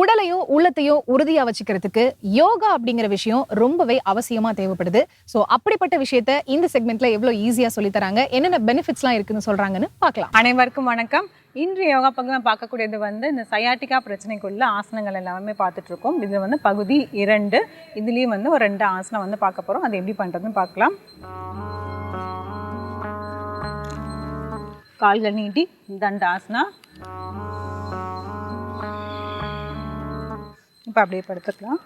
உடலையோ உள்ளத்தையோ உறுதியா வச்சுக்கிறதுக்கு யோகா அப்படிங்கிற விஷயம் ரொம்பவே அவசியமா தேவைப்படுது. சோ அப்படிப்பட்ட விஷயத்த இந்த செக்மெண்ட்ல எவ்வளவு ஈஸியா சொல்லி தராங்க என்னென்ன பெனிஃபிட்ஸ்லாம் இருக்குன்னு சொல்றாங்கன்னு பார்க்கலாம். அனைவருக்கும் வணக்கம். இன்று யோகா பக்கம் பார்க்கக்கூடியது வந்து இந்த சயாட்டிக்கா பிரச்சனைக்குள்ள ஆசனங்கள் எல்லாமே பார்த்துட்டு இருக்கோம். இது வந்து பகுதி இரண்டு. இதுலேயும் வந்து ஒரு ரெண்டு ஆசனம் வந்து பார்க்க போகிறோம் அது எப்படி பண்ணுறதுன்னு பார்க்கலாம். கால்கள் நீட்டி தண்டாசனா இப்போ அப்படியே படுத்துக்கலாம்.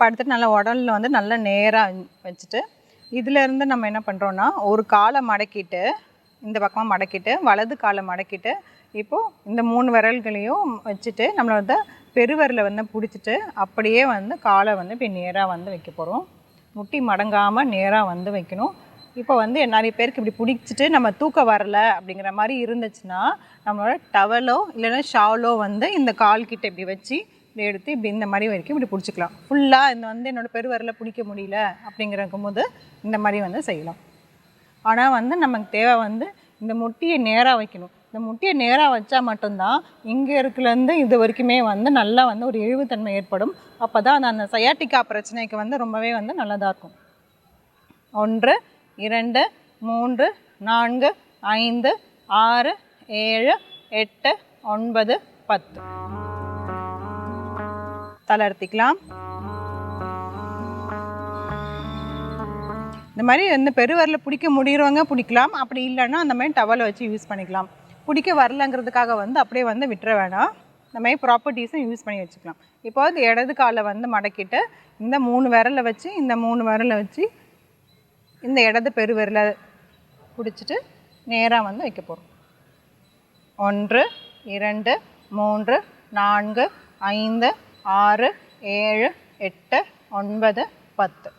படுத்துட்டு நல்லா உடலில் வந்து நல்லா நேராக வச்சுட்டு இதிலேருந்து நம்ம என்ன பண்ணுறோன்னா ஒரு காலை மடக்கிட்டு இந்த பக்கமாக மடக்கிட்டு வலது காலை மடக்கிட்டு இப்போது இந்த மூணு விரல்களையும் வச்சுட்டு நம்மளை வந்து பெருவரில் வந்து பிடிச்சிட்டு அப்படியே வந்து காலை வந்து இப்படி நேராக வந்து வைக்க போகிறோம் முட்டி மடங்காமல் நேராக வந்து வைக்கணும். இப்போ வந்து நிறைய பேருக்கு இப்படி பிடிச்சிட்டு நம்ம தூக்கம் வரல அப்படிங்கிற மாதிரி இருந்துச்சுன்னா நம்மளோட டவலோ இல்லைன்னா ஷாலோ வந்து இந்த கால் கிட்ட இப்படி வச்சு இப்படி எடுத்து இப்படி இந்த மாதிரி வரைக்கும் இப்படி பிடிச்சிக்கலாம். ஃபுல்லாக இந்த வந்து என்னோடய பெருவரில் பிடிக்க முடியல அப்படிங்கிறக்கும் போது இந்த மாதிரி வந்து செய்யலாம். ஆனால் வந்து நமக்கு தேவை வந்து இந்த முட்டியை நேராக வைக்கணும். இந்த முட்டியை நேராக வச்சா மட்டும்தான் இங்கே இருக்குலேருந்து இது வரைக்குமே வந்து நல்லா வந்து ஒரு இழிவுத்தன்மை ஏற்படும். அப்போ தான் அந்த அந்த சயாட்டிக்கா பிரச்சனைக்கு வந்து ரொம்பவே வந்து நல்லதாக இருக்கும். ஒன்று இரண்டு மூன்று நான்கு ஐந்து ஆறு ஏழு எட்டு ஒன்பது பத்து. தளர்த்திக்கலாம் இந்த மாதிரி இந்த பெருவரில் பிடிக்க முடிகிறவங்க பிடிக்கலாம். அப்படி இல்லைன்னா அந்த மாதிரி டவலை வச்சு யூஸ் பண்ணிக்கலாம். பிடிக்க வரலங்கிறதுக்காக வந்து அப்படியே வந்து விட்டுற வேணாம். இந்த மாதிரி ப்ராப்பர்ட்டிஸும் யூஸ் பண்ணி வச்சுக்கலாம். இப்போ இந்த இடது காலை வந்து மடக்கிட்டு இந்த மூணு விரலை வச்சு இந்த மூணு விரலை வச்சு இந்த இடது பெருவிரல பிடிச்சிட்டு நேராக வந்து வைக்க போகிறோம் ஒன்று இரண்டு மூன்று நான்கு ஐந்து ஆறு ஏழு எட்டு ஒன்பது பத்து.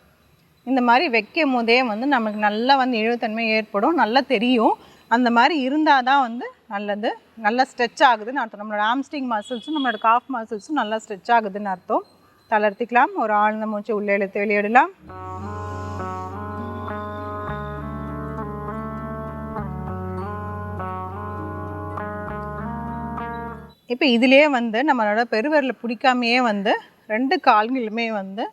இந்த மாதிரி வைக்கும் போதே வந்து நமக்கு நல்லா வந்து இழுத்தன்மை ஏற்படும் நல்லா தெரியும். அந்த மாதிரி இருந்தால் தான் வந்து நல்லது. நல்லா ஸ்ட்ரெச் ஆகுதுன்னு அர்த்தம். நம்மளோட ஆம்ஸ்டிங் மசில்ஸும் நம்மளோட காஃப் மசில்ஸும் நல்லா ஸ்ட்ரெச் ஆகுதுன்னு அர்த்தம். தளர்த்திக்கலாம். ஒரு ஆழ்ந்த மூச்சு உள்ளே இழுத்து வெளியிடலாம். இப்போ இதுலேயே வந்து நம்மளோட பெருவரில் பிடிக்காமையே வந்து ரெண்டு கால்களுமே வந்து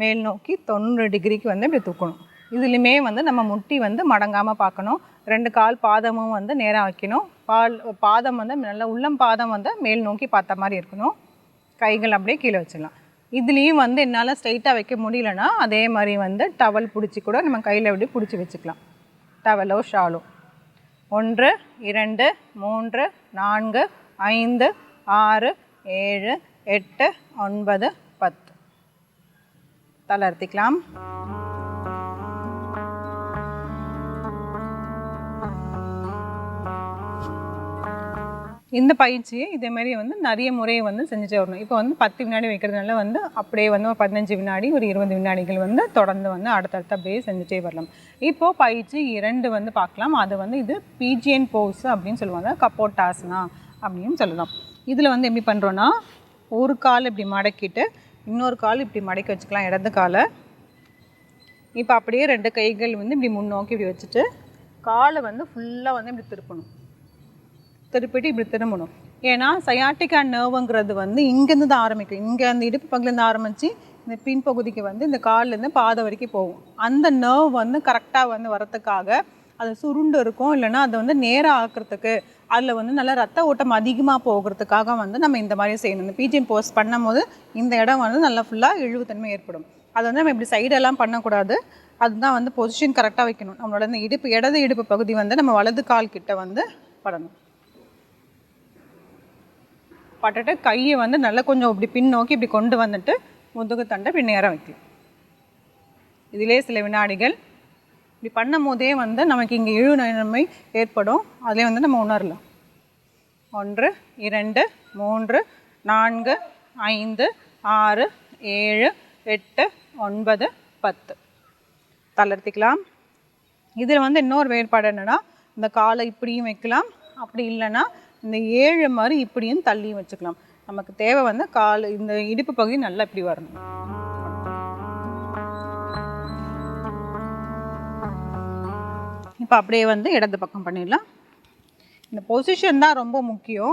மேல் நோக்கி தொண்ணூறு டிகிரிக்கு வந்து இப்படி தூக்கணும். இதுலையுமே வந்து நம்ம முட்டி வந்து மடங்காமல் பார்க்கணும். ரெண்டு கால் பாதமும் வந்து நேராக வைக்கணும். பால் பாதம் வந்து நல்ல உள்ளம் பாதம் வந்து மேல் நோக்கி பார்த்த மாதிரி இருக்கணும். கைகள் அப்படியே கீழே வச்சிடலாம். இதுலேயும் வந்து என்னால் ஸ்ட்ரைட்டாக வைக்க முடியலன்னா அதே மாதிரி வந்து டவல் பிடிச்சி கூட நம்ம கையில் அப்படியே பிடிச்சி வச்சுக்கலாம். டவலோ ஷாலோ ஒன்று இரண்டு மூன்று நான்கு ஐந்து ஆறு ஏழு எட்டு ஒன்பது பத்து. தளர்த்திக்கலாம் இந்த பயிற்சியை இதே மாதிரி வந்து நிறைய முறையை வந்து செஞ்சுட்டு வரணும். இப்போ வந்து பத்து வினாடி வைக்கிறதுனால வந்து அப்படியே வந்து ஒரு பதினஞ்சு வினாடி ஒரு இருபது வினாடிகள் வந்து தொடர்ந்து வந்து அடுத்தடுத்து அப்படியே செஞ்சுட்டே வரலாம். இப்போது பயிற்சி இரண்டு வந்து பார்க்கலாம். அது வந்து இது பிஜிஎன் போஸ் அப்படின்னு சொல்லுவாங்க. கப்போட்டாஸ்னா அப்படின்னு சொல்லலாம். இதில் வந்து எப்படி பண்ணுறோன்னா ஒரு கால் இப்படி மடக்கிட்டு இன்னொரு கால் இப்படி மடக்கி வச்சுக்கலாம் இடது காலை. இப்போ அப்படியே ரெண்டு கைகள் வந்து இப்படி முன்னோக்கி இப்படி வச்சுட்டு காலை வந்து ஃபுல்லாக வந்து இப்படி திருப்பணும். திருப்பிட்டு இப்படி திரும்பணும். ஏன்னா சயாட்டிக்கா நர்வுங்கிறது வந்து இங்கேருந்து தான் ஆரம்பிக்கும். இங்கே அந்த இடுப்பு பகுதியிலேருந்து ஆரம்பித்து இந்த பின்பகுதிக்கு வந்து இந்த கால்லேருந்து பாதை வரைக்கும் போகும். அந்த நர்வ் வந்து கரெக்டாக வந்து வரத்துக்காக அது சுருண்டு இருக்கும் இல்லைன்னா அதை வந்து நேராக ஆக்கிறதுக்கு அதில் வந்து நல்லா ரத்த ஓட்டம் அதிகமாக போகிறதுக்காக வந்து நம்ம இந்த மாதிரி செய்யணும். இந்த பிஜிஎம் போஸ்ட் பண்ணும்போது இந்த இடம் வந்து நல்லா ஃபுல்லாக இழுவுத்தன்மை ஏற்படும். அது வந்து நம்ம இப்படி சைடெல்லாம் பண்ணக்கூடாது. அதுதான் வந்து பொசிஷன் கரெக்டாக வைக்கணும். நம்மளோட இந்த இடுப்பு இடது இடுப்பு பகுதி வந்து நம்ம வலது கால் கிட்ட வந்து படணும். பட்டுட்டு கையை வந்து நல்லா கொஞ்சம் இப்படி பின்னோக்கி இப்படி கொண்டு வந்துட்டு முதுகு தண்டை இப்படி நேரம் வைக்கலாம். இதிலே சில வினாடிகள் இப்படி பண்ணும் போதே வந்து நமக்கு இங்கே இழு நிலைமை ஏற்படும். அதிலே வந்து நம்ம உணரலாம். ஒன்று இரண்டு மூன்று நான்கு ஐந்து ஆறு ஏழு எட்டு ஒன்பது பத்து. தளர்த்திக்கலாம். இதில் வந்து இன்னொரு வேறுபாடு என்னென்னா இந்த காலை இப்படியும் வைக்கலாம். அப்படி இல்லைன்னா இந்த ஏழு மாதிரி இப்படியும் தள்ளியும் வச்சுக்கலாம். நமக்கு தேவை வந்து கால் இந்த இடுப்பு பகுதி நல்லா இப்படி வரணும். இப்போ அப்படியே வந்து இடது பக்கம் பண்ணிடலாம். இந்த பொசிஷன் தான் ரொம்ப முக்கியம்.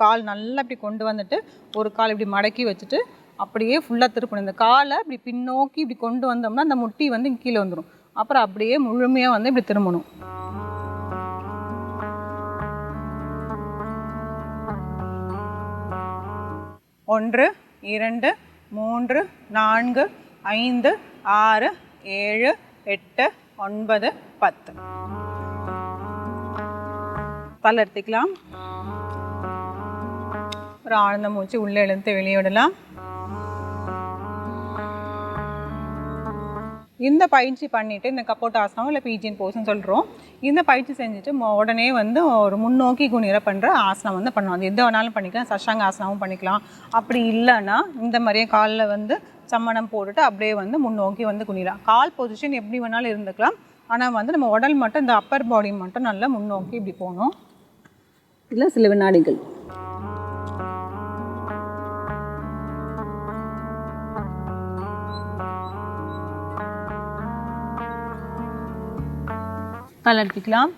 கால் நல்லா இப்படி கொண்டு வந்துட்டு ஒரு கால் இப்படி மடக்கி வச்சுட்டு அப்படியே ஃபுல்லாக திருப்பணும். இந்த காலை இப்படி பின்னோக்கி இப்படி கொண்டு வந்தோம்னா அந்த முட்டி வந்து கீழே வந்துடும் அப்புறம் அப்படியே முழுமையாக வந்து இப்படி திரும்பணும். ஒன்று இரண்டு மூன்று நான்கு ஐந்து ஆறு ஏழு எட்டு ஒன்பது பத்து. தளர்த்திக்கலாம் ஒரு ஆழ்ந்த மூச்சு உள்ளே இழுத்து வெளியிடலாம் இந்த பயிற்சி பண்ணிட்டு இந்த கப்போட் ஆசனம் இல்லை பீஜின் போஸ்ன்னு சொல்கிறோம் இந்த பயிற்சி செஞ்சுட்டு உடனே வந்து ஒரு முன்னோக்கி குனிற பண்ணுற ஆசனம் வந்து பண்ணலாம் அது எது வேணாலும் பண்ணிக்கலாம். சஷாங்க ஆசனமும் பண்ணிக்கலாம். அப்படி இல்லைன்னா இந்த மாதிரியே காலில் வந்து சம்மணம் போட்டுட்டு அப்படியே வந்து முன்னோக்கி வந்து குனிலாம் கால் பொசிஷன் எப்படி வேணாலும் இருந்துக்கலாம். ஆனால் வந்து நம்ம உடல் மட்டும் இந்த அப்பர் பாடி மட்டும் நல்லா முன்னோக்கி இப்படி போகணும். இல்லை சில வினாடிகள். தளர்த்திக்கலாம்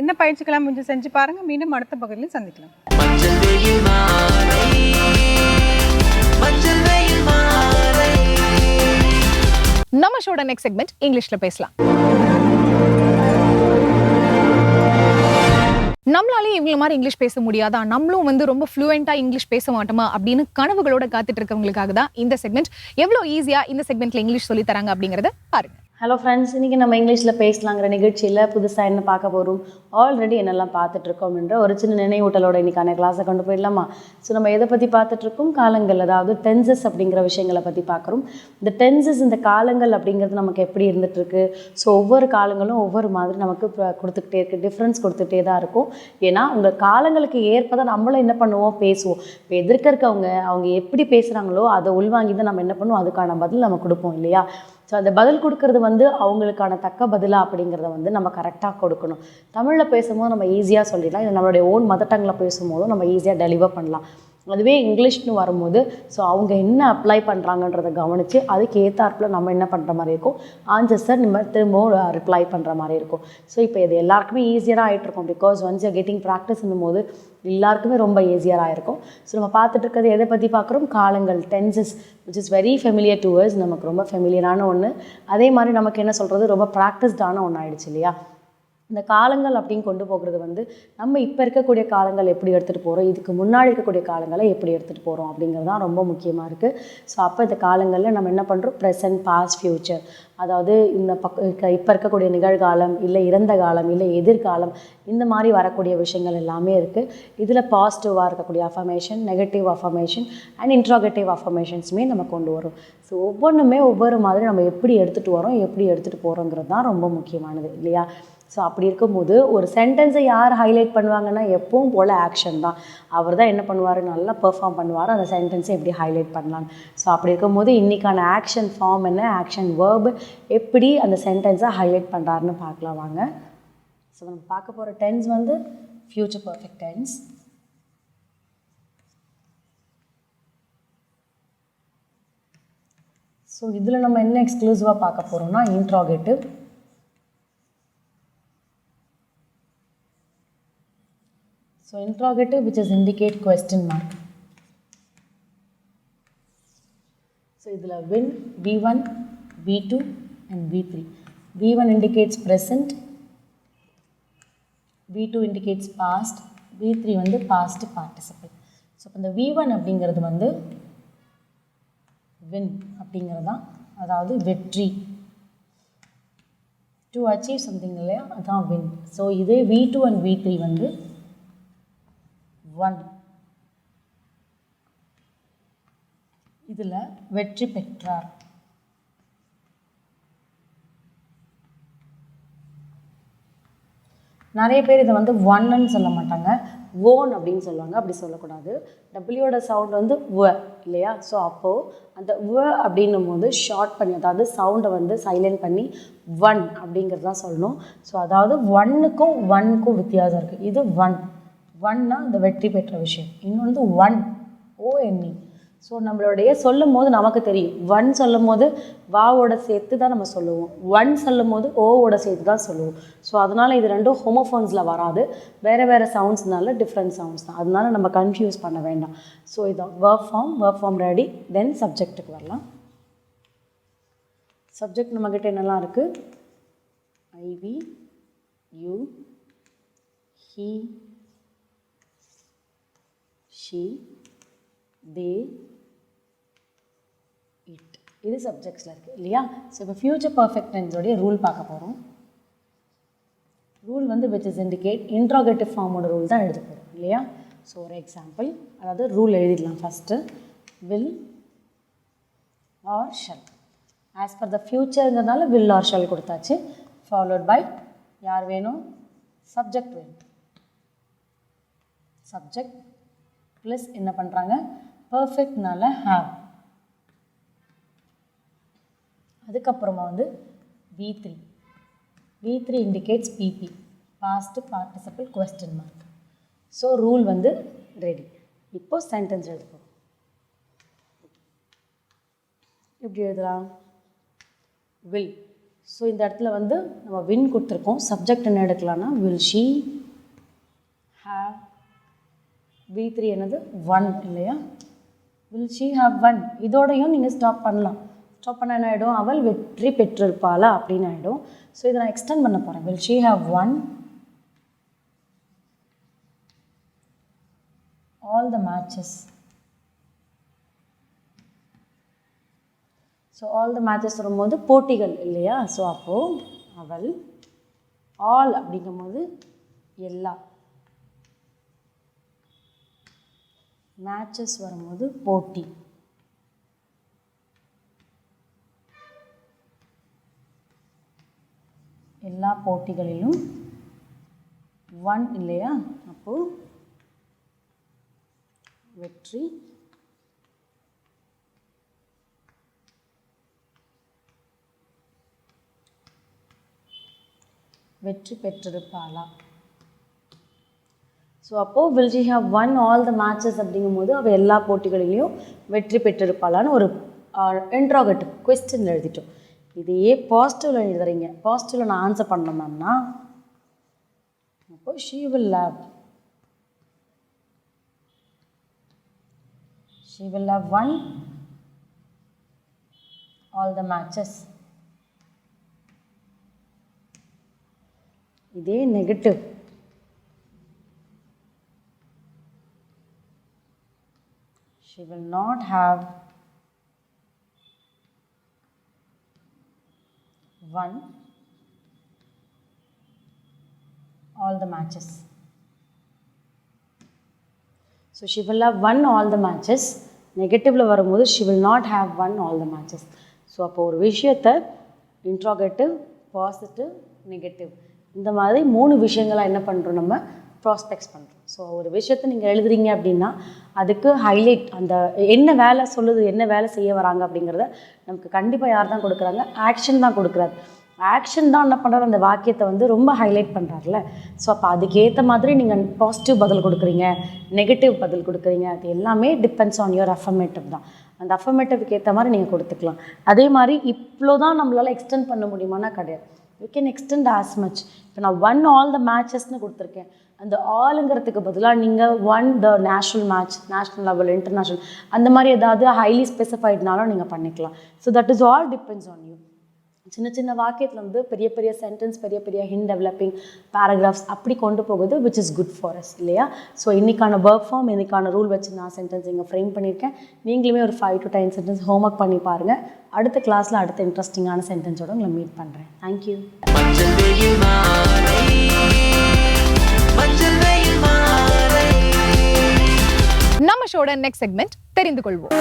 இந்த பயிற்சிக்கெல்லாம் கொஞ்சம் செஞ்சு பாருங்க. மீண்டும் அடுத்த பகுதியில் சந்திக்கலாம். நம்ம ஷோட நெக்ஸ்ட் செக்மெண்ட் இங்கிலீஷ்ல பேசலாம். நம்மளாலே இவங்கள மாதிரி இங்கிலீஷ் பேச முடியாதா? நம்மளும் வந்து ரொம்ப ஃப்ளூயண்டா இங்கிலீஷ் பேச மாட்டோமா? அப்படின்னு கனவுகளோட காத்துட்டு இருக்கவங்களுக்காக தான் இந்த செக்மெண்ட் எவ்வளோ ஈஸியா இந்த செக்மெண்ட்ல இங்கிலீஷ் சொல்லி தராங்க அப்படிங்கறத பாருங்க. ஹலோ ஃப்ரெண்ட்ஸ் இன்றைக்கி நம்ம இங்கிலீஷில் பேசலாங்கிற நிகழ்ச்சியில் புதுசாக என்ன பார்க்க போகிறோம் ஆல்ரெடி என்னெல்லாம் பார்த்துட்ருக்கோம் அப்படின்ற ஒரு சின்ன நினைவூட்டலோட இன்றைக்கான கிளாஸை கொண்டு போயிடலாமா? ஸோ நம்ம எதை பற்றி பார்த்துட்ருக்கோம் காலங்கள் அதாவது டென்சஸ் அப்படிங்கிற விஷயங்களை பற்றி பார்க்குறோம். இந்த டென்சஸ் இந்த காலங்கள் அப்படிங்கிறது நமக்கு எப்படி இருந்துகிட்ருக்கு ஸோ ஒவ்வொரு காலங்களும் ஒவ்வொரு மாதிரி நமக்கு கொடுத்துக்கிட்டே இருக்குது டிஃப்ரென்ஸ் கொடுத்துட்டே தான் இருக்கும். ஏன்னா உங்கள் காலங்களுக்கு ஏற்பதான் நம்மளும் என்ன பண்ணுவோம்? பேசுவோம். இப்போ எதிர்க்க இருக்கவங்க அவங்க எப்படி பேசுகிறாங்களோ அதை உள்வாங்கி தான் நம்ம என்ன பண்ணுவோம்? அதுக்கான பதில் நம்ம கொடுப்போம் இல்லையா? ஸோ அந்த பதில் கொடுக்கறது வந்து அவங்களுக்கான தக்க பதிலாக அப்படிங்கிறத வந்து நம்ம கரெக்டாக கொடுக்கணும். தமிழில் பேசும்போது நம்ம ஈஸியாக சொல்லிடலாம். இது நம்மளுடைய ஓன் மதர் டங்கில் பேசும்போதும் நம்ம ஈஸியாக டெலிவர் பண்ணலாம். அதுவே இங்கிலீஷ்னு வரும்போது ஸோ அவங்க என்ன அப்ளை பண்ணுறாங்கன்றதை கவனித்து அதுக்கு ஏற்றாப்பில் நம்ம என்ன பண்ணுற மாதிரி இருக்கும். ஆன்சர்ஸை நம்ம திரும்பவும் ரிப்ளை பண்ணுற மாதிரி இருக்கும். ஸோ இப்போ இது எல்லாருக்குமே ஈஸியராக ஆகிட்டுருக்கும் பிகாஸ் ஒன்ஸ் யூ கெட்டிங் ப்ராக்டிஸ்னும் போது எல்லாருக்குமே ரொம்ப ஈஸியராக இருக்கும். ஸோ நம்ம பார்த்துட்டு இருக்கிறது எதை பற்றி பார்க்குறோம்? காலங்கள் tenses which is very familiar to நமக்கு ரொம்ப ஃபெமிலியரான ஒன்று அதே மாதிரி நமக்கு என்ன சொல்கிறது ரொம்ப ப்ராக்டிஸ்டான ஒன்று ஆயிடுச்சு இல்லையா? இந்த காலங்கள் அப்படின்னு கொண்டு போகிறது வந்து நம்ம இப்போ இருக்கக்கூடிய காலங்கள் எப்படி எடுத்துகிட்டு போகிறோம் இதுக்கு முன்னாடி இருக்கக்கூடிய காலங்களை எப்படி எடுத்துகிட்டு போகிறோம் அப்படிங்கிறது தான் ரொம்ப முக்கியமாக இருக்குது ஸோ அப்போ இந்த காலங்களில் நம்ம என்ன பண்ணுறோம் ப்ரெசன்ட் பாஸ்ட் ஃப்யூச்சர் அதாவது இந்த பக்க இப்போ இருக்கக்கூடிய நிகழ்காலம் இல்லை இறந்த காலம் இல்லை எதிர்காலம் இந்த மாதிரி வரக்கூடிய விஷயங்கள் எல்லாமே இருக்குது இதில் பாசிட்டிவாக இருக்கக்கூடிய affirmation negative affirmation and interrogative அஃபர்மேஷன்ஸுமே நம்ம கொண்டு வரோம் ஸோ ஒவ்வொன்றுமே ஒவ்வொரு மாதிரி நம்ம எப்படி எடுத்துகிட்டு வரோம் எப்படி எடுத்துகிட்டு போகிறோங்கிறது தான் ரொம்ப முக்கியமானது இல்லையா? ஸோ அப்படி இருக்கும்போது ஒரு சென்டென்ஸை யார் ஹைலைட் பண்ணுவாங்கன்னா எப்பவும் போல் ஆக்ஷன் தான். அவர் தான் என்ன பண்ணுவார்? நல்லா பெர்ஃபார்ம் பண்ணுவார். அந்த சென்டென்ஸை எப்படி ஹைலைட் பண்ணலாம்? ஸோ அப்படி இருக்கும்போது இன்றைக்கான ஆக்ஷன் ஃபார்ம் என்ன? ஆக்ஷன் வேர்பு எப்படி அந்த சென்டென்ஸை ஹைலைட் பண்ணுறாருன்னு பார்க்கலாம் வாங்க. ஸோ நம்ம பார்க்க போகிற டென்ஸ் வந்து ஃப்யூச்சர் பர்ஃபெக்ட் டென்ஸ் ஸோ இதில் நம்ம என்ன எக்ஸ்க்ளூசிவாக பார்க்க போகிறோம்னா interrogative So interrogative which is indicate question mark. So இதில் win, V1, V2 and V3. V1 indicates present, V2 indicates past, V3 வந்து past participle. ஸோ இந்த V1 அப்படிங்கிறது வந்து win அப்படிங்கிறது தான் அதாவது வெற்றி டு அச்சீவ் சம்திங் இல்லையா அதான் வின் ஸோ இதே V two and V three வந்து ஒன் இதில் வெற்றி பெற்றார். நிறைய பேர் இதை வந்து ஒன்னுன்னு சொல்ல மாட்டாங்க. ஓன் அப்படின்னு சொல்லுவாங்க. அப்படி சொல்லக்கூடாது. டபிள்யூட சவுண்ட் வந்து வ இல்லையா? ஸோ அப்போது அந்த வ அப்படின்னும் போது ஷார்ட் பண்ணி அதாவது சவுண்டை வந்து சைலண்ட் பண்ணி ஒன் அப்படிங்கிறது தான் சொல்லணும். ஸோ அதாவது ஒன்னுக்கும் ஒன்னுக்கும் வித்தியாசம் இருக்குது இது ஒன் ஒன்னா இந்த வெற்றி பெற்ற விஷயம். இன்னொன்று ஒன் ஓஎன்இ ஸோ நம்மளுடைய சொல்லும் போது நமக்கு தெரியும். ஒன் சொல்லும் போது வாவோட சேர்த்து தான் நம்ம சொல்லுவோம். ஒன் சொல்லும் போது ஓவோட சேர்த்து தான் சொல்லுவோம். ஸோ அதனால் இது ரெண்டும் ஹோமோஃபோன்ஸில் வராது. வேறு வேறு சவுண்ட்ஸ்னால டிஃப்ரெண்ட் சவுண்ட்ஸ் தான். அதனால நம்ம கன்ஃபியூஸ் பண்ண வேண்டாம். ஸோ இதான் work form work form ready then சப்ஜெக்ட்டுக்கு வரலாம். சப்ஜெக்ட் நம்மக்கிட்ட என்னெல்லாம் இருக்குது I we you he she they it இது சப்ஜெக்ட்ஸில் இருக்குது இல்லையா? ஸோ இப்போ ஃப்யூச்சர் பர்ஃபெக்ட் டென்ஸோடைய ரூல் பார்க்க போகிறோம் ரூல் வந்து விச் இஸ் இண்டிகேட் இன்ட்ராகேட்டிவ் ஃபார்மோட ரூல் தான் எழுத போகிறோம் இல்லையா? ஸோ ஒரு எக்ஸாம்பிள் அதாவது ரூல் எழுதிடலாம் first will or shall as per the ஃப்யூச்சருங்கிறதுனால will or shall கொடுத்தாச்சு. ஃபாலோட் பை யார் வேணும்? சப்ஜெக்ட் வேணும். சப்ஜெக்ட் ப்ளஸ் என்ன பண்ணுறாங்க பர்ஃபெக்ட்னால ஹாவ் அதுக்கப்புறமா வந்து V three V three indicates PP past participle question mark so rule வந்து ரெடி இப்போது சென்டென்ஸ் எழுதுவோம். எப்படி எழுதலாம்? வில் ஸோ இந்த இடத்துல வந்து நம்ம வின் கொடுத்துருக்கோம். சப்ஜெக்ட் என்ன எடுக்கலாம்னா will she have V three என்னது? ஒன் இல்லையா? வில் ஷீ ஹவ் ஒன் இதோடையும் நீங்கள் ஸ்டாப் பண்ணலாம். ஸ்டாப் பண்ண என்ன ஆகிடும் அவள் வெற்றி பெற்றிருப்பாளா அப்படின்னு ஆகிடும் ஸோ இதை நான் எக்ஸ்டெண்ட் பண்ண போகிறேன் will she have won all the matches so all the matches வரும்போது போட்டிகள் இல்லையா? ஸோ அப்போது அவள் ஆல் அப்படிங்கும்போது எல்லா. மேட்சஸ் வரும்போது போட்டி. எல்லா போட்டிகளிலும் ஒன் இல்லையா? அப்போது வெற்றி. வெற்றி பெற்றிருப்பாளா? ஸோ அப்போது will she have won all the matches அப்படிங்கும்போது அவள் எல்லா போட்டிகளிலையும் வெற்றி பெற்றிருப்பாளான்னு ஒரு இன்ட்ராகட்டிவ் கொஸ்டின் எழுதிட்டோம். இதையே பாசிட்டிவில் எழுதுறீங்க. பாசிட்டிவில் நான் ஆன்சர் பண்ணணும் மேம்னா அப்போ she will love she will love won all the matches இதே negative she will not have won all the matches. So she will have won all the matches. நெகட்டிவில் வரும்போது she will not have won all the matches so அப்போ ஒரு விஷயத்தை interrogative positive negative இந்த மாதிரி மூணு விஷயங்களாக என்ன பண்ணுறோம் நம்ம ப்ராஸ்பெக்ட்ஸ் பண்ணுறோம் ஸோ ஒரு விஷயத்தை நீங்கள் எழுதுறீங்க அப்படின்னா அதுக்கு ஹைலைட் அந்த என்ன வேலை சொல்லுது என்ன வேலை செய்ய வராங்க அப்படிங்கிறத நமக்கு கண்டிப்பாக யார் தான் கொடுக்குறாங்க? ஆக்ஷன் தான் கொடுக்குறாரு. ஆக்ஷன் தான் என்ன பண்ணுறாரு அந்த வாக்கியத்தை வந்து ரொம்ப ஹைலைட் பண்ணுறாருல ஸோ அப்போ அதுக்கேற்ற மாதிரி நீங்கள் பாசிட்டிவ் பதில் கொடுக்குறீங்க நெகட்டிவ் பதில் கொடுக்குறீங்க அது எல்லாமே டிபெண்ட்ஸ் ஆன் யுவர் அஃபர்மேட்டிவ் தான். அந்த அஃபர்மேட்டிவ்க்கு ஏற்ற மாதிரி நீங்கள் கொடுத்துக்கலாம். அதே மாதிரி இவ்வளோ தான் நம்மளால் எக்ஸ்டெண்ட் பண்ண முடியுமானா கிடையாது. You can extend as much இப்போ நான் ஒன் ஆல் த மேட்சஸ்னு கொடுத்துருக்கேன். அந்த ஆளுங்கிறதுக்கு பதிலாக நீங்கள் on the national match national level international அந்த மாதிரி ஏதாவது ஹைலி ஸ்பெசிஃபைட்னாலும் நீங்கள் பண்ணிக்கலாம். So that is all depends on you சின்ன சின்ன வாக்கியத்தில் வந்து பெரிய பெரிய சென்டென்ஸ் பெரிய பெரிய ஹின் டெவலப்பிங் பேராகிராஃப்ஸ் அப்படி கொண்டு போகுது which is good for us இல்லையா? ஸோ இன்றைக்கான ஒர்க் ஃபார்ம் இன்றைக்கான ரூல் வச்சு நான் சென்டென்ஸ் இங்கே ஃப்ரேம் பண்ணியிருக்கேன். நீங்களுமே ஒரு five to ten sentence homework பண்ணி பாருங்கள் அடுத்த கிளாஸில் அடுத்த இன்ட்ரெஸ்டிங்கான சென்டென்ஸோடு உங்களை மீட் பண்ணுறேன் தேங்க்யூ நம்ம ஷோட நெக்ஸ்ட் செக்மெண்ட் தெரிந்து கொள்வோம்.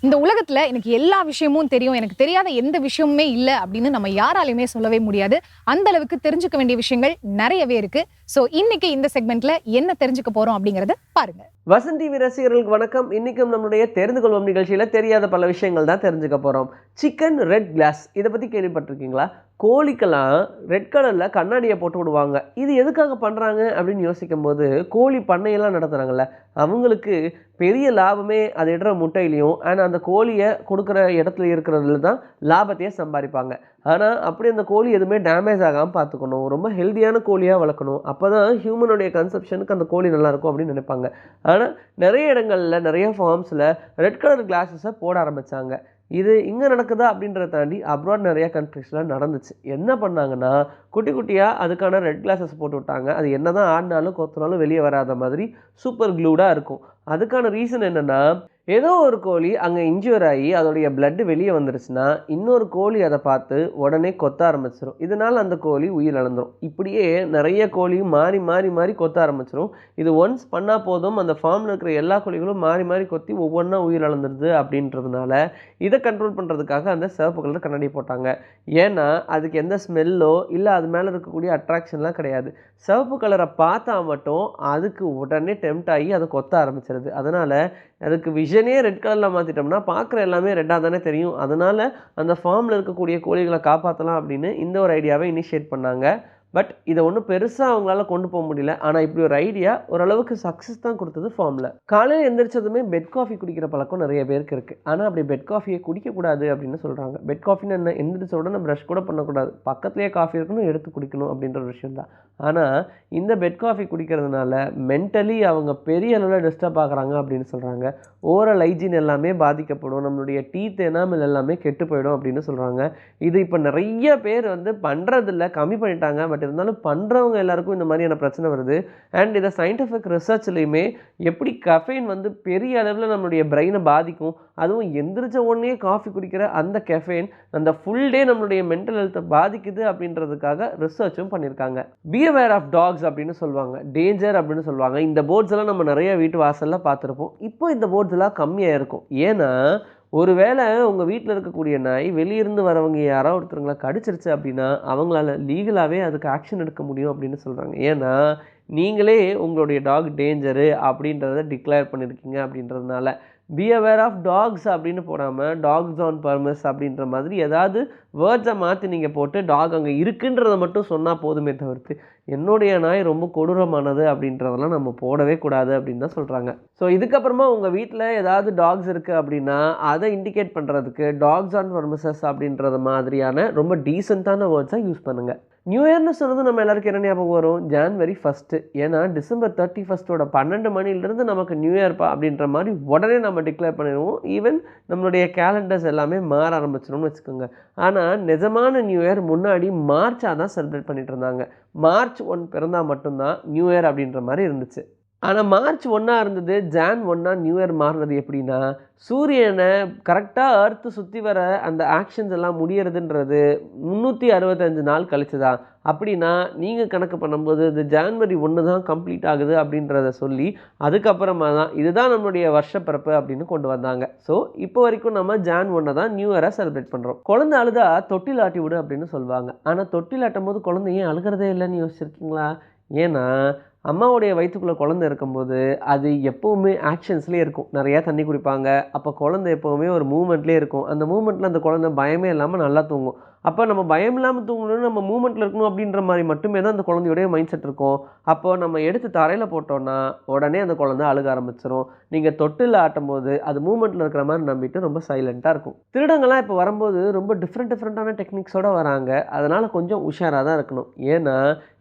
இந்த உலக உலகத்தில் எனக்கு எல்லா விஷயமும் தெரியும். எனக்கு தெரியாத எந்த விஷயமுமே இல்லை அப்படின்னு நம்ம யாராலையுமே சொல்லவே முடியாது. அந்த அளவுக்கு தெரிஞ்சுக்க வேண்டிய விஷயங்கள் நிறையவே இருக்கு. ஸோ இன்னைக்கு இந்த செக்மெண்ட்ல என்ன தெரிஞ்சுக்க போறோம் அப்படிங்கறத பாருங்க. வசந்தி ரசிகர்களுக்கு வணக்கம். இன்னைக்கும் நம்மளுடைய தெரிந்து கொள்வோம் நிகழ்ச்சியில தெரியாத பல விஷயங்கள் தான் தெரிஞ்சுக்க போறோம். சிக்கன் ரெட் கிளாஸ் இதை பத்தி கேள்விப்பட்டிருக்கீங்களா? கோழிக்கெல்லாம் ரெட் கலர்ல கண்ணாடியை போட்டு விடுவாங்க. இது எதுக்காக பண்றாங்க அப்படின்னு யோசிக்கும் போது கோழி பண்ணையெல்லாம் நடத்துகிறாங்கல்ல அவங்களுக்கு பெரிய லாபமே அது இடுற முட்டையிலையும் அண்ட் அந்த கோழியை கொடுக்குற இடத்துல இருக்கிறதுல தான் லாபத்தையே சம்பாதிப்பாங்க. ஆனால் அப்படி அந்த கோழி எதுவுமே டேமேஜ் ஆகாமல் பார்த்துக்கணும். ரொம்ப ஹெல்த்தியான கோழியாக வளர்க்கணும். அப்போ தான் ஹியூமனுடைய கன்செப்ஷனுக்கு அந்த கோழி நல்லா இருக்கும் அப்படின்னு நினைப்பாங்க. ஆனால் நிறைய இடங்களில் நிறைய ஃபார்ம்ஸில் ரெட் கலர் கிளாஸஸை போட ஆரம்பித்தாங்க இது இங்கே நடக்குதா அப்படின்றத தாண்டி அப்ராட் நிறைய கண்ட்ரிஸில் நடந்துச்சு. என்ன பண்ணாங்கன்னா குட்டி குட்டியாக அதுக்கான ரெட் கிளாஸஸ் போட்டு விட்டாங்க. அது என்ன தான் ஆடினாலும் கொத்தினாலும் வெளியே வராத மாதிரி சூப்பர் க்ளூடாக இருக்கும். அதுக்கான ரீசன் என்னென்னா ஏதோ ஒரு கோழி அங்கே இன்ஜூர் ஆகி அதோடைய பிளட்டு வெளியே வந்துருச்சுன்னா இன்னொரு கோழி அதை பார்த்து உடனே கொத்த ஆரம்பிச்சிடும் இதனால் அந்த கோழி உயிர் இழந்துடும் இப்படியே நிறைய கோழியும் மாறி மாறி மாறி கொத்த ஆரம்பிச்சிடும் இது ஒன்ஸ் பண்ணால் போதும் அந்த ஃபார்மில் இருக்கிற எல்லா கோழிகளும் மாறி மாறி கொத்தி ஒவ்வொன்றா உயிர் இழந்துருது அப்படின்றதுனால இதை கண்ட்ரோல் பண்ணுறதுக்காக அந்த சிவப்பு கலர் கண்ணாடி போட்டாங்க. ஏன்னா அதுக்கு எந்த ஸ்மெல்லோ இல்லை அது மேலே இருக்கக்கூடிய அட்ராக்ஷன்லாம் கிடையாது. சிவப்பு கலரை பார்த்தா மட்டும் அதுக்கு உடனே டெம்ட் ஆகி அதை கொத்த ஆரம்பிச்சிருது. அதனால் அதுக்கு விஷனே ரெட் கலரில் மாற்றிட்டோம்னா பார்க்குற எல்லாமே ரெட்டாக தானே தெரியும். அதனால் அந்த ஃபார்மில் இருக்கக்கூடிய கோழிகளை காப்பாற்றலாம் அப்படின்னு இந்த ஒரு ஐடியாவை இனிஷியேட் பண்ணாங்க. பட் இதை ஒன்றும் பெருசாக அவங்களால கொண்டு போக முடியல. ஆனால் இப்படி ஒரு ஐடியா ஓரளவுக்கு சக்ஸஸ் தான் கொடுத்தது ஃபார்மில் காலையில் எந்திரிச்சதுமே பெட் காஃபி குடிக்கிற பழக்கம் நிறைய பேருக்கு இருக்குது ஆனால் அப்படி பெட் காஃபியை குடிக்கக்கூடாது அப்படின்னு சொல்கிறாங்க பெட் காஃபின்னு என்ன? எந்திரிச்ச உடனே ப்ரஷ் கூட பண்ணக்கூடாது. பக்கத்துலேயே காஃபி இருக்கணும் எடுத்து குடிக்கணும் அப்படின்ற ஒரு விஷயம் தான். ஆனால் இந்த பெட் காஃபி குடிக்கிறதுனால மென்டலி அவங்க பெரிய அளவில் டிஸ்டர்ப் ஆகுறாங்க அப்படின்னு சொல்கிறாங்க ஓரல் ஹைஜீன் எல்லாமே பாதிக்கப்படும். நம்மளுடைய டீத் எனாமல் எல்லாமே கெட்டு போயிடும் அப்படின்னு சொல்கிறாங்க இது இப்போ நிறைய பேர் வந்து பண்ணுறதில்ல கம்மி பண்ணிட்டாங்க. பட் பட் இருந்தாலும் பண்ணுறவங்க எல்லாருக்கும் இந்த மாதிரியான பிரச்சனை வருது. அண்ட் இதை சயின்டிஃபிக் ரிசர்ச்லேயுமே எப்படி கஃபைன் வந்து பெரிய அளவில் நம்மளுடைய பிரெயினை பாதிக்கும் அதுவும் எந்திரிச்ச உடனே காஃபி குடிக்கிற அந்த கெஃபைன் அந்த ஃபுல் டே நம்மளுடைய மென்டல் ஹெல்த்தை பாதிக்குது அப்படின்றதுக்காக ரிசர்ச்சும் பண்ணியிருக்காங்க பி அவேர் ஆஃப் டாக்ஸ் அப்படின்னு சொல்லுவாங்க. டேஞ்சர் அப்படின்னு சொல்லுவாங்க. இந்த போர்ட்ஸ் எல்லாம் நம்ம நிறைய வீட்டு வாசலில் பார்த்துருப்போம். இப்போ இந்த போர்ட்ஸ் எல்லாம் கம்மியாக இருக்கும். ஏன்னா ஒருவேளை உங்கள் வீட்டில் இருக்கக்கூடிய நாய் வெளியிருந்து வரவங்க யாரோ ஒருத்தருங்கள கடிச்சிருச்சு அப்படின்னா அவங்களால லீகலாகவே அதுக்கு ஆக்ஷன் எடுக்க முடியும் அப்படின்னு சொல்கிறாங்க ஏன்னா நீங்களே உங்களுடைய டாக் டேஞ்சரு அப்படின்றத டிக்ளேர் பண்ணியிருக்கீங்க அப்படின்றதுனால. பி அவேர் ஆஃப் டாக்ஸ் அப்படின்னு போடாமல் டாக்ஸ் ஆன் பர்மஸ் அப்படின்ற மாதிரி ஏதாவது வேர்ட்ஸை மாற்றி நீங்கள் போட்டு டாக் அங்கே இருக்குன்றதை மட்டும் சொன்னால் போதுமே தவிர்த்து என்னுடைய நாய் ரொம்ப கொடூரமானது அப்படின்றதெல்லாம் நம்ம போடவே கூடாது அப்படின்னு தான் சொல்கிறாங்க ஸோ இதுக்கப்புறமா உங்கள் வீட்டில் ஏதாவது டாக்ஸ் இருக்குது அப்படின்னா அதை இண்டிகேட் பண்ணுறதுக்கு டாக்ஸ் ஆன் பர்மசஸ் அப்படின்றது மாதிரியான ரொம்ப டீசெண்டான வேர்ட்ஸை யூஸ் பண்ணுங்கள் நியூ இயர்னு சொன்னது நம்ம எல்லாருக்கும் என்ன ஞாபகம் வரும்? ஜான்வரி ஃபஸ்ட்டு ஏன்னா டிசம்பர் தேர்ட்டி ஃபஸ்ட்டோட பன்னெண்டு மணிலேருந்து நமக்கு நியூ இயர்ப்பா அப்படின்ற மாதிரி உடனே நம்ம டிக்ளேர் பண்ணிடுவோம். ஈவன் நம்மளுடைய கேலண்டர்ஸ் எல்லாமே மாற ஆரம்பிச்சிடும்னு வச்சுக்கோங்க. ஆனால் நிஜமான நியூ இயர் முன்னாடி மார்ச்சாக தான் செலிப்ரேட் பண்ணிட்டு இருந்தாங்க. மார்ச் ஒன் பிறந்தால் மட்டும்தான் நியூ இயர் அப்படின்ற மாதிரி இருந்துச்சு. ஆனால் மார்ச் ஒன்றா இருந்தது ஜான் ஒன்றா நியூ இயர் மாறினது எப்படின்னா சூரியனை கரெக்டாக அர்த்து சுற்றி வர அந்த ஆக்ஷன்ஸ் எல்லாம் முடியறதுன்றது முந்நூற்றி அறுபத்தஞ்சு நாள் கழிச்சு தான் அப்படின்னா நீங்கள் கணக்கு பண்ணும்போது இது ஜான்வரி ஒன்று தான் கம்ப்ளீட் ஆகுது அப்படின்றத சொல்லி அதுக்கப்புறமா தான் இதுதான் நம்மளுடைய வருஷப்பிறப்பு அப்படின்னு கொண்டு வந்தாங்க. ஸோ இப்போ வரைக்கும் நம்ம ஜான் ஒன்றை தான் நியூ இயரை செலிப்ரேட் பண்ணுறோம் குழந்தை அழுதா தொட்டில் ஆட்டி விடு அப்படின்னு சொல்லுவாங்க. ஆனால் தொட்டில் ஆட்டும் போது குழந்தை ஏன் அழுகிறதே இல்லைன்னு யோசிச்சிருக்கீங்களா? ஏன்னா அம்மாவுடைய வயிற்றுக்குள்ளே குழந்தை இருக்கும்போது அது எப்போவுமே ஆக்ஷன்ஸ்லேயே இருக்கும். நிறையா தண்ணி குடிப்பாங்க. அப்போ குழந்தை எப்போவுமே ஒரு மூமெண்ட்லேயே இருக்கும். அந்த மூமெண்ட்டில் அந்த குழந்தை பயமே இல்லாமல் நல்லா தூங்கும். அப்போ நம்ம பயம் இல்லாமல் தூங்கணும்னு நம்ம மூமெண்ட்டில் இருக்கணும் அப்படின்ற மாதிரி மட்டுமே தான் அந்த குழந்தையுடைய மைண்ட் செட் இருக்கும். அப்போ நம்ம எடுத்து தரையில் போட்டோன்னா உடனே அந்த குழந்தை அழுக ஆரம்பிச்சிடும் நீங்கள் தொட்டில் ஆட்டும்போது அது மூமெண்ட்டில் இருக்கிற மாதிரி நம்பிட்டு ரொம்ப சைலண்ட்டாக இருக்கும். திருடங்கள்லாம் இப்போ வரும்போது ரொம்ப டிஃப்ரெண்ட் டிஃப்ரெண்ட்டான டெக்னிக்ஸோடு வராங்க. அதனால் கொஞ்சம் உஷாராக தான் இருக்கணும். ஏன்னா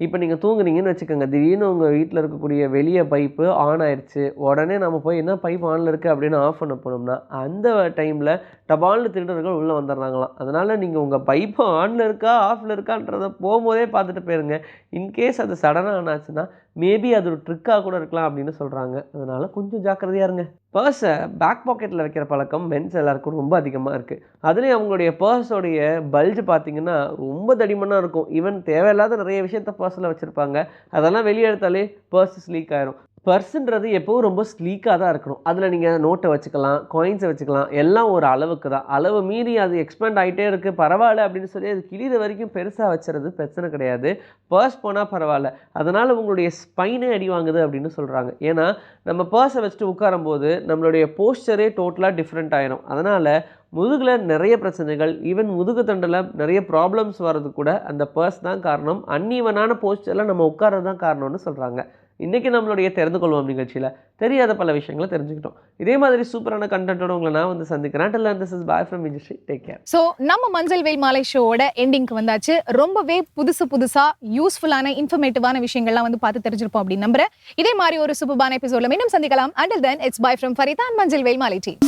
இப்போ நீங்கள் தூங்குறீங்கன்னு வச்சுக்கோங்க. திடீர்னு உங்கள் வீட்டில் இருக்கக்கூடிய வெளியே பைப்பு ஆன் ஆயிடுச்சு உடனே நம்ம போய் என்ன பைப் ஆனில் இருக்குது அப்படின்னு ஆஃப் பண்ண போனோம்னா அந்த டைமில் டபால்னு திருடர்கள் உள்ளே வந்துடுறாங்களாம். அதனால் நீங்கள் உங்கள் பைப்பு ஆனில் இருக்கா ஆஃபில் இருக்கான்றத போகும்போதே பார்த்துட்டு போயிருங்க. இன்கேஸ் அது சடனாக ஆனாச்சுன்னா மேபி அது ஒரு ட்ரிக்காக கூட இருக்கலாம் அப்படின்னு சொல்கிறாங்க அதனால் கொஞ்சம் ஜாக்கிரதையாக இருங்க. பர்ஸை பேக் பாக்கெட்டில் வைக்கிற பழக்கம் மென்ஸ் எல்லாருக்கும் ரொம்ப அதிகமாக இருக்குது அதுலேயும் அவங்களுடைய பர்ஸோடைய பல்ஜ் பார்த்தீங்கன்னா ரொம்ப தடிமனாக இருக்கும். ஈவன் தேவையில்லாத நிறைய விஷயத்த பர்ஸில் வச்சுருப்பாங்க. அதெல்லாம் வெளியே எடுத்தாலே பர்ஸ் லீக் ஆயிரும். பர்ஸுன்றது எப்போவும் ரொம்ப ஸ்லீக்காக தான் இருக்கணும். அதில் நீங்கள் நோட்டை வச்சுக்கலாம் காயின்ஸை வச்சுக்கலாம் எல்லாம் ஒரு அளவுக்கு தான். அளவு மீறி அது எக்ஸ்பேண்ட் ஆகிட்டே இருக்குது பரவாயில்ல அப்படின்னு சொல்லி அது கிழித வரைக்கும் பெருசாக வச்சுறது பிரச்சனை கிடையாது. பர்ஸ் போனால் பரவாயில்ல. அதனால் உங்களுடைய ஸ்பைனே அடி வாங்குது அப்படின்னு சொல்கிறாங்க ஏன்னா நம்ம பர்ஸை வச்சுட்டு உட்காரும்போது நம்மளுடைய போஸ்டரே டோட்டலாக டிஃப்ரெண்ட் ஆயிரும். அதனால் முதுகில் நிறைய பிரச்சனைகள் ஈவன் முதுகு தண்டில் நிறைய ப்ராப்ளம்ஸ் வர்றது கூட அந்த பர்ஸ் தான் காரணம். அன்ஈவனான போஸ்டரில் நம்ம உட்கார்றது தான் காரணம்னு சொல்கிறாங்க இன்றைக்கி நம்மளுடைய தெரிந்து கொள்வோம் நிகழ்ச்சியில். தெரியாத பல விஷயங்களை தெரிஞ்சுக்கிட்டோம். இதே மாதிரி சூப்பரான கண்டென்ட்டோட உங்களை நான் வந்து சந்திக்கிறேன். Till this is bye from Vijay take care so நம்ம மஞ்சள் வெயில் மாலை ஷோவோட எண்டிங்க்கு வந்தாச்சு. ரொம்பவே புதுசு புதுசா யூஸ்ஃபுல்லான இன்ஃபர்மேட்டிவான விஷயங்கள்லாம் வந்து பார்த்து தெரிஞ்சிருப்போம் அப்படின்னு நம்புறேன். இதே மாதிரி ஒரு சூப்பரான எபிசோட்ல மீண்டும் சந்திக்கலாம். Until then it's bye from Farida Manjal Veyil மாலை டீம்